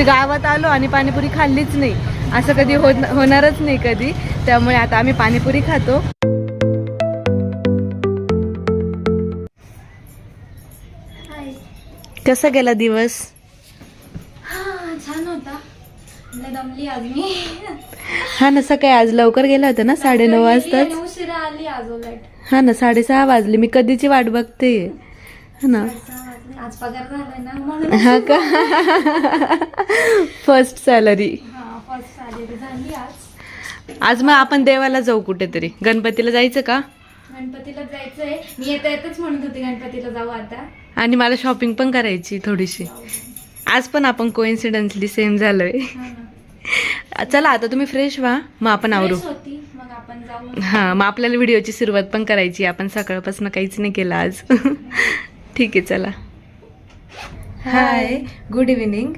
गावात आलो आणि पाणीपुरी खाल्लीच नाही. असं कधी होणारच नाही कधी. त्यामुळे आता आम्ही पाणीपुरी खातो. कसा गेला दिवस? छान होता. दमली आज मी. हा ना सकाळी आज लवकर गेला होता ना आली आज उलट. हा ना साडेसहा वाजले. मी कधीची वाट बघते. हा ना. आज पगार झालाय ना म्हणून हा का? फर्स्ट सॅलरी हा फर्स्ट सॅलरी झाली आज. आज मग आपण देवाला जाऊ कुठेतरी. गणपतीला जायचं का? गणपतीला जायचंय. मी येता येतच म्हणत होते गणपतीला जाऊ आता. आणि मला शॉपिंग पण करायची थोडीशी. आज पण आपण कोइन्सिडन्सली सेम झालोय. हा. ना. चला आता तुम्ही फ्रेश व्हा. मग आपण आवरू. Fresh होती. मग आपण जाऊ. हा मग आपल्याला व्हिडिओची सुरुवात पण करायची. आपण सकाळपासून काहीच नाही केलं आज. ठीक आहे चला. हाय गुड इव्हिनिंग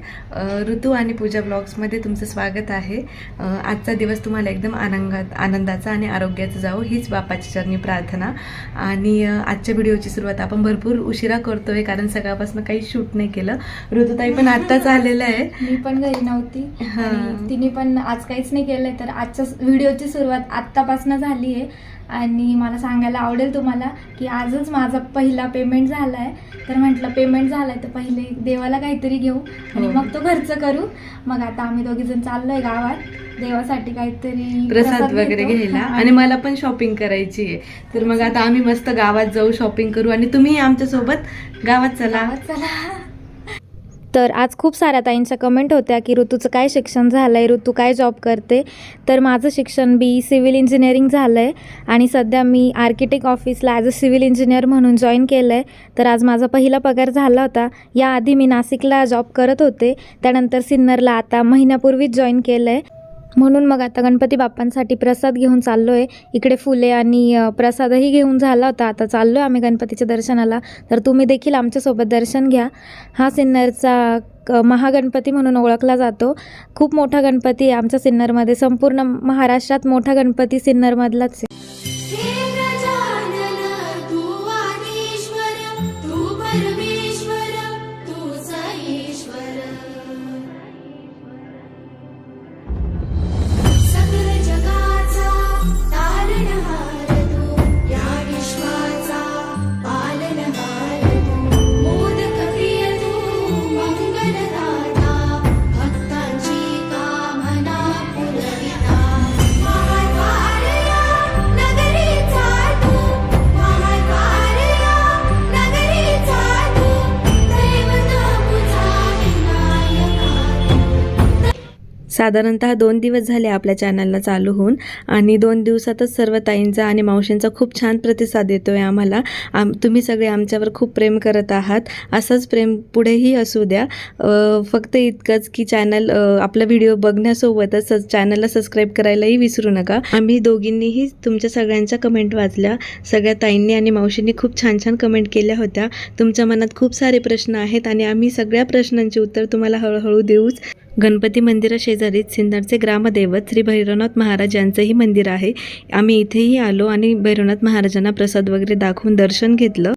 ऋतू आणि पूजा ब्लॉग्समध्ये तुमचं स्वागत आहे. आजचा दिवस तुम्हाला एकदम आनंदात आनंदाचा आणि आरोग्याचा जावो हीच बापाची चरणी प्रार्थना. आणि आजच्या व्हिडिओची सुरुवात आपण भरपूर उशिरा करतोय कारण सकाळपासून काही शूट नाही केलं. ऋतुताई पण आत्ताच आलेलं आहे मी पण घरी नव्हती. तिने पण आज काहीच नाही केलंय तर आजच्या व्हिडिओची सुरुवात आत्तापासून झाली आहे. आणि मला सांगायला आवडेल तुम्हाला की आजच माझा पहिला पेमेंट झालाय. तर म्हटलं पेमेंट झालाय तर पहिले देवाला काहीतरी घेऊ आणि हो. मग तो खर्च करू. मग आता आम्ही दोघी जण चाललोय गावात. देवासाठी काहीतरी प्रसाद वगैरे. घ्यायला. आणि मला पण शॉपिंग करायची आहे. तर मग आता आम्ही मस्त गावात जाऊ शॉपिंग करू. आणि तुम्ही आमच्यासोबत गावात चला. गावात चला. तर आज खूप साऱ्या ताईंच्या कमेंट होत्या की ऋतूचं काय शिक्षण झालं आहे ऋतू काय जॉब करते? तर माझं शिक्षण बी सिव्हिल इंजिनिअरिंग झालं आहे आणि सध्या मी आर्किटेक्ट ऑफिसला ॲज अ सिव्हिल इंजिनियर म्हणून जॉईन केलं आहे तर आज माझा पहिला पगार झाला होता. याआधी मी नाशिकला जॉब करत होते. त्यानंतर सिन्नरला आता महिन्यापूर्वीच जॉईन केलं आहे म्हणून मग आता गणपती बाप्पांसाठी प्रसाद घेऊन चाललो आहे इकडे फुले आणि प्रसादही घेऊन झाला होता. आता चाललो आहे आम्ही गणपतीच्या दर्शनाला. तर तुम्ही देखील आमच्यासोबत दर्शन घ्या. हा सिन्नरचा क- महागणपती म्हणून ओळखला जातो. खूप मोठा गणपती आहे आमच्या सिन्नरमध्ये संपूर्ण महाराष्ट्रात मोठा गणपती सिन्नरमधलाच आहे. साधारणतः दोन दिवस झाले आपल्या चॅनलला चालू होऊन. आणि दोन दिवसातच सर्व ताईंचा आणि मावशींचा खूप छान प्रतिसाद येतो आहे आम्हाला. आम तुम्ही सगळे आमच्यावर खूप प्रेम करत आहात. असंच प्रेम पुढेही असू द्या. फक्त इतकंच की चॅनल आपला व्हिडिओ बघण्यासोबतच चॅनलला सबस्क्राईब करायलाही विसरू नका. आम्ही दोघींनीही तुमच्या सगळ्यांच्या कमेंट वाचल्या. सगळ्या ताईंनी आणि मावशींनी खूप छान छान कमेंट केल्या होत्या. तुमच्या मनात खूप सारे प्रश्न आहेत आणि आम्ही सगळ्या प्रश्नांची उत्तर तुम्हाला हळूहळू देऊच गणपती मंदिराशेजारीच सिन्नरचे ग्रामदैवत श्री भैरवनाथ महाराज यांचंही मंदिर आहे. आम्ही इथेही आलो आणि भैरवनाथ महाराजांना प्रसाद वगैरे दाखवून दर्शन घेतलं.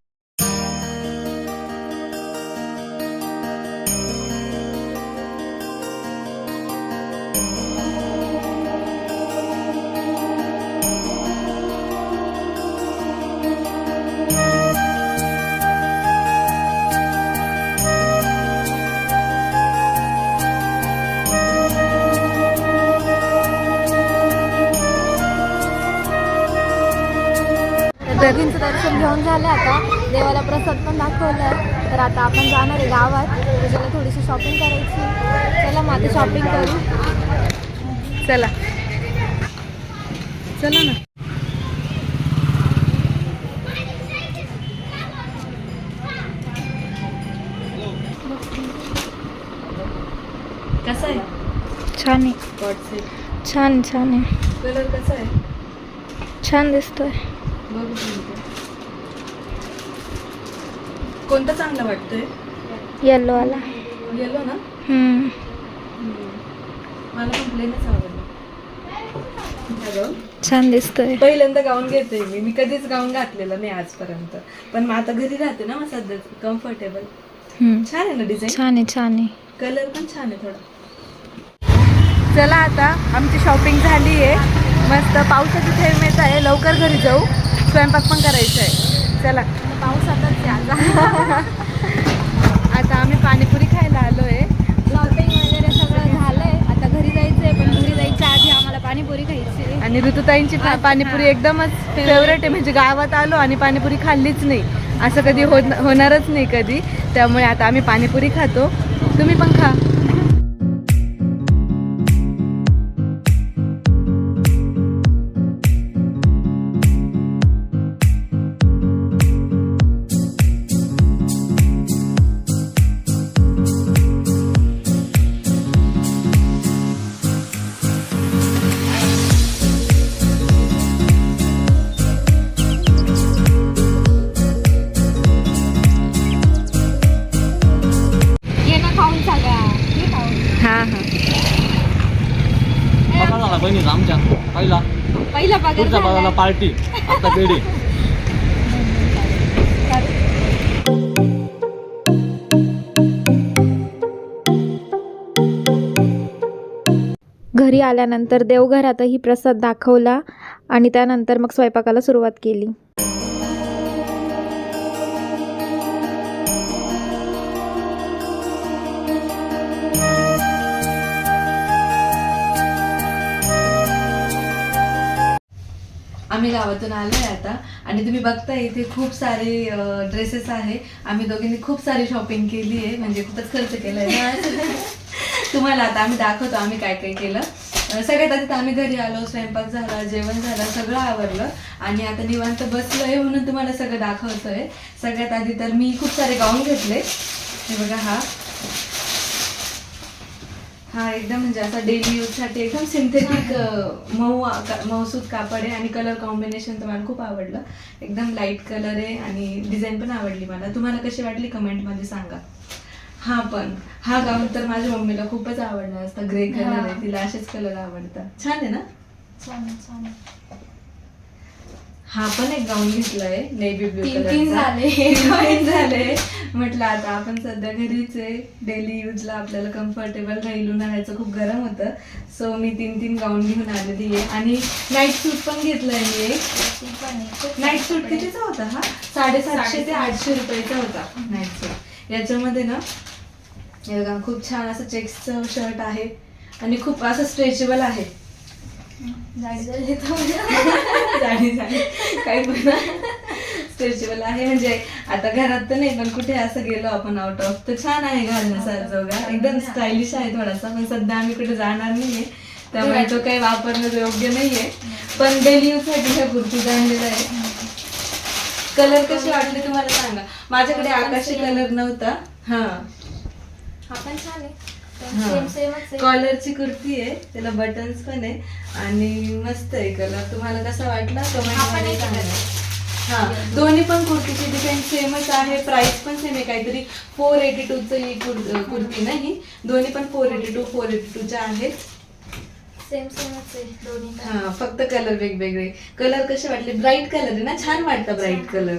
घेऊन झालं आता. देवाला प्रसाद पण दाखवला तर आता आपण जाणार आहे गावात. त्याच्याला थोडीशी शॉपिंग करायची चला मग आता शॉपिंग करू. चला. चला ना. कसा आहे? छान आहे. छान छान आहे. कलर कसा आहे? छान दिसतोय. बघू कोणतं. चांगला वाटतोय? येल्लो आला येलो ना? हम्म. मला पण प्लेनच आवडलं. हॅलो? छान दिसतोय. पहिल्यांदा गाऊन घेते मी. मी कधीच गाऊन घातलेलं नाही आजपर्यंत. पण मग आता घरी राहते ना मग सध्या. कम्फर्टेबल हम्म. छान आहे ना डिझाईन छान आहे छान आहे. कलर पण छान आहे थोडा. चला आता आमची शॉपिंग झाली आहे. मस्त पावसाची थेंब येत आहे. लवकर घरी जाऊ. स्वयंपाक पण करायचा आहे. चला. पावसातच आता आता आम्ही पाणीपुरी खायला आलो आहे शॉपिंग वगैरे सगळं झालंय. आता घरी जायचंय पण घरी जायच्या आधी आम्हाला पाणीपुरी खायची आहे. आणि ऋतुताईंची पा- पाणीपुरी एकदमच फेवरेट आहे. म्हणजे गावात आलो आणि पाणीपुरी खाल्लीच नाही. असं कधी होत होणारच नाही कधी. त्यामुळे आता आम्ही पाणीपुरी खातो. तुम्ही पण खा. पुढच्या बाजूला पार्टी. आता बेडी घरी आल्यानंतर देवघरातही प्रसाद दाखवला आणि त्यानंतर मग स्वयंपाकाला सुरुवात केली. आम्ही गावातून आलोय आता. आणि तुम्ही बघताय इथे खूप सारे ड्रेसेस आहे. आम्ही दोघींनी खूप सारी शॉपिंग केली आहे. म्हणजे खूपच खर्च केलाय. ना तुम्हाला आता आम्ही दाखवतो आम्ही काय काय केलं. सगळ्यात आधी तर आम्ही घरी आलो स्वयंपाक झाला जेवण झालं सगळं आवडलं आणि आता निवांत बसलोय म्हणून तुम्हाला सगळं दाखवतोय. सगळ्यात आधी तर मी खूप सारे गाऊन घेतले. हे बघा हा. हा एकदम म्हणजे असा डेली यूजसाठी एकदम सिंथेटिक मऊ का- मऊसूत कापड आहे आणि कलर कॉम्बिनेशन तर मला खूप आवडलं. एकदम लाइट कलर आहे आणि डिझाईन पण आवडली मला. तुम्हाला कशी वाटली कमेंटमध्ये सांगा. हा पण हा गाऊन तर माझ्या मम्मीला खूपच आवडला असता. ग्रे कलर आहे तिला असेच कलर आवडतात. छान आहे ना? हा पण एक गाऊन घेतलाय नेव्ही ब्ल्यू तीन- झाले. तीन झाले. म्हटलं आता आपण सध्या घरीच आहे. डेली यूजला आपल्याला कम्फर्टेबल राहील उन्हाळ्याचं खूप गरम होतं. सो मी तीन तीन गाऊन घेऊन आलेली आहे आणि नाईट सूट पण घेतलाय मी एक. नाईट सूट कितीचा होता हा? साडेसातशे ते आठशे रुपयाचा होता नाईट सूट याच्यामध्ये ना हे बघा खूप छान असं चेक्सचं शर्ट आहे. आणि खूप असं स्ट्रेचेबल आहे. झाली काही पण. स्ट्रेचेबल आहे. म्हणजे आता घरात तर नाही पण कुठे असं गेलो आपण आउट ऑफ तर छान आहे घालण्यासारखं एकदम स्टायलिश आहे थोडासा. पण सध्या आम्ही कुठे जाणार नाहीये. त्यामुळे तो काही वापरणं योग्य नाहीये. पण डेली यूजसाठी ह्या कुर्ती आणलेला आहे कलर कशी वाटली तुम्हाला सांगा. माझ्याकडे आकाशी कलर नव्हता. हा. हा पण छान आहे. सेम सेमच आहे कॉलरची कुर्ती आहे त्याला बटन्स पण आहे आणि मस्त आहे कलर तुम्हाला कसा वाटला? सांगा. हा दोन्ही पण कुर्तीची डिझाईन सेमच आहे. प्राइस पण सेम आहे. काहीतरी फोर एटी टूचं ही कुर- कुर्ती नाही. दोन्ही पण four eighty two four eighty टूच्या आहेत सेम सेमच आहे दोन्ही. हा फक्त कलर वेगवेगळे. कलर कसे वाटले? ब्राईट कलर आहे ना? छान वाटतं ब्राईट कलर?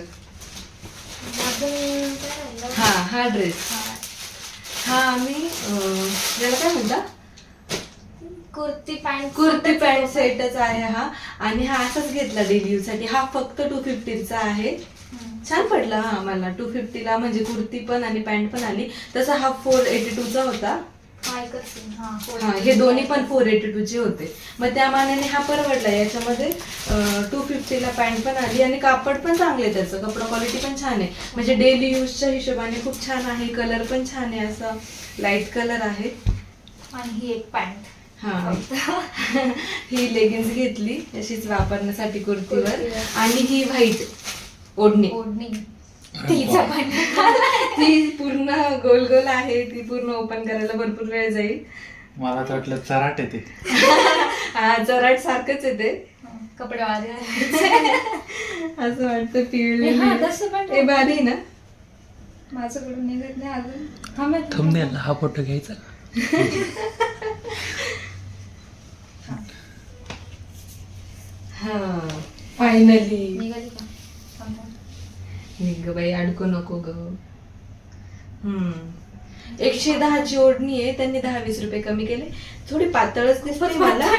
हा हा ड्रेस हा. आम्ही अं, याला काय म्हणता कुर्ती पॅन्ट कुर्ती पॅन्ट सेटच आहे हा. आणि हा असाच घेतला डेली साठी. हा फक्त टू फिफ्टीचा आहे. छान पडला हा मला टू फिफ्टीला म्हणजे कुर्ती पण आणि पॅन्ट पण आली. तसा हा फोर एटी टूचा होता. हा. हा, हा हे दोन्ही पण फोर एटी टूचे होते. मग त्या मानाने हा परवडला. याच्यामध्ये टू फिफ्टीला पॅन्ट पण आली आणि कापड पण चांगले आहे त्याचं. कपडा क्वालिटी पण छान आहे. म्हणजे डेली यूजच्या हिशोबाने खूप छान आहे. कलर पण छान आहे. असं लाइट कलर आहे. आणि ही एक पॅन्ट हा. ही लेगिन्स घेतली. अशीच वापरण्यासाठी कुर्तीवर. कुर्तीवर. आणि ही व्हाईट ओढणी. ओढणी. तिचा पण. ती पूर्ण गोल गोल आहे ती पूर्ण ओपन करायला भरपूर वेळ जाईल. मला तर वाटलं चराट आहे ते. हा जराट सारखंच आहे ते. कपडे वाले असं वाटतं हा, तसं पण पिवळी हे भारी ना? माझ्याकडून निघत नाही अजून. हा थंबनेल हा फोटो घ्यायचा. हा. फायनली निघाली का? थांब, थांब. निघ बाई अडकू नको ग. एकशे दहाची ओढणी आहे त्यांनी दहा वीस रुपये कमी केले. थोडी पातळच दिसते मला.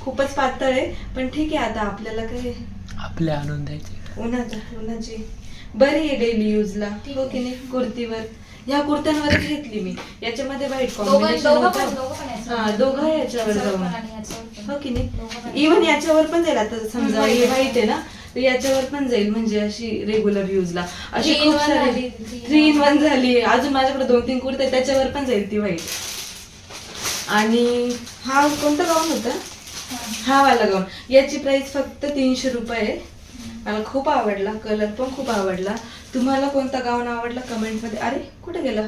खूपच पातळ आहे पण ठीक आहे आता आपल्याला काय? आपले आणून द्यायचे. उन्हाचा उन्हाची. बरी आहे डेली युजला हो की नाही? कुर्तीवर. ह्या कुर्त्यांवरच घेतली मी. याच्यामध्ये व्हाईट दोघं कॉम्बिनेशन होतं. दोघं याच्यावर. हा दोघं याच्यावर याच्यावर जाऊन. हो की. नाही? इव्हन याच्यावर पण जाईल आता समजा हे आहे ना? तर याच्यावर पण जाईल म्हणजे अशी रेग्युलर युजला अशी Three in खूप one सारी झाली, थ्री इन वन झाली. अजून माझ्याकडे दोन तीन कुर्ते आहेत, त्याच्यावर पण जाईल ती व्हाईट आणि हा कोणता गाऊन होता? हा वाला गाऊन याची प्राइस फक्त तीनशे रुपये आहे. मला खूप आवडला कलर पण खूप आवडला. तुम्हाला कोणता गाऊन आवडला कमेंटमध्ये अरे कुठे गेला?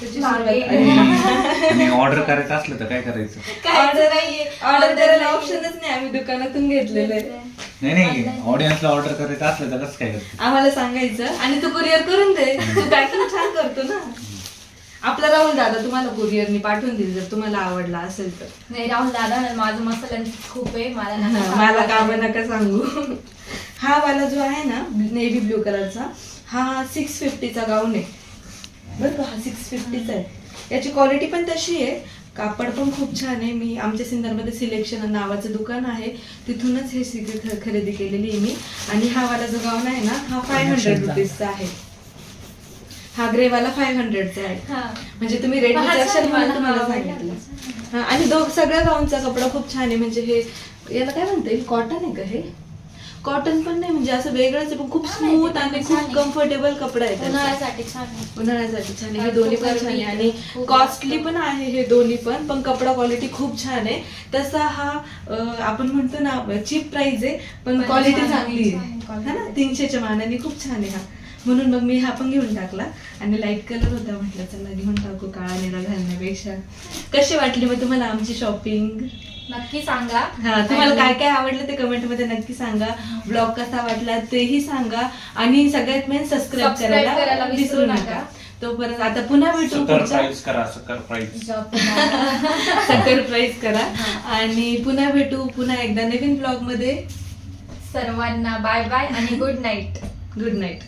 त्याची मागे. सुरुवात- आणि ऑर्डर करायचं असलं तर काय करायचं? काहीच नाहीये. ऑर्डर करायला नाहीये. ऑप्शनच नाही. आम्ही दुकानातून घेतलेलं आहे. नाही नाही ऑडियन्सला ऑर्डर करायचं असलं तर कसं काय करायचं आम्हाला सांगायचं. आणि तू कुरिअर करून दे. तू पॅकिंग छान करतो ना. आपला राहुल दादा तुम्हाला कुरिअरनी पाठवून देईल जर तुम्हाला आवडला असेल तर. नाही राहुल दादा ना माझं मसाल्यांचं खूप आहे. मला नका सांगू. मला काम नका सांगू? हा वाला जो आहे ना नेव्ही ब्लू कलरचा हा सिक्स फिफ्टीचा गाऊन आहे. बरं का हा सिक्स फिफ्टीचा आहे. याची क्वालिटी पण तशी आहे. कापड पण खूप छान आहे. मी आमच्या सिंदरमध्ये सिलेक्शन नावाचं दुकान आहे. तिथूनच हे सिग- खरेदी केलेली आहे मी. आणि हा वाला जो गाऊन आहे ना हा फाय हंड्रेड रुपीजचा आहे. हा ग्रेवाला फाय हंड्रेडचा आहे. हा. म्हणजे तुम्ही रेट तुम्हाला. सांगितलं. हा, आणि दोघ सगळ्या गाऊनचा कपडा खूप छान आहे. म्हणजे हे याला काय म्हणता येईल? कॉटन आहे का हे? कॉटन पण नाही म्हणजे असं वेगळंच आहे पण खूप स्मूथ आणि खूप. कम्फर्टेबल कपडा आहे त्याचा. उन्हाळ्यासाठी छान आहे. उन्हाळ्यासाठी छान आहे हे दोन्ही पण छान आहे आणि कॉस्टली. पण आहे हे दोन्ही पण पण कपडा क्वालिटी खूप छान आहे तसा हा अं, आपण म्हणतो ना चीप प्राइस आहे पण पण क्वालिटी छान चांगली आहे आहे quality. है ना तीनशेच्या मानाने खूप छान आहे हा म्हणून मग मी हा पण घेऊन टाकला आणि लाइट कलर होता म्हटलं चला घेऊन टाकू काळा निळा घालण्यापेक्षा कशी वाटली मग तुम्हाला आमची शॉपिंग नक्की सांगा. हा तुम्हाला काय काय आवडलं ते कमेंटमध्ये नक्की सांगा. ब्लॉग कसा वाटला तेही सांगा. आणि सगळ्यात मेन सबस्क्राईब करायला करायला विसरू नका. नका. तोपर्यंत आता पुन्हा भेटू सकर पुढच्या प्राईज करा सकर प्राईज Job सकर प्राईज करा. आणि पुन्हा भेटू पुन्हा एकदा नवीन ब्लॉगमध्ये. सर्वांना बाय बाय आणि गुड नाईट गुड नाईट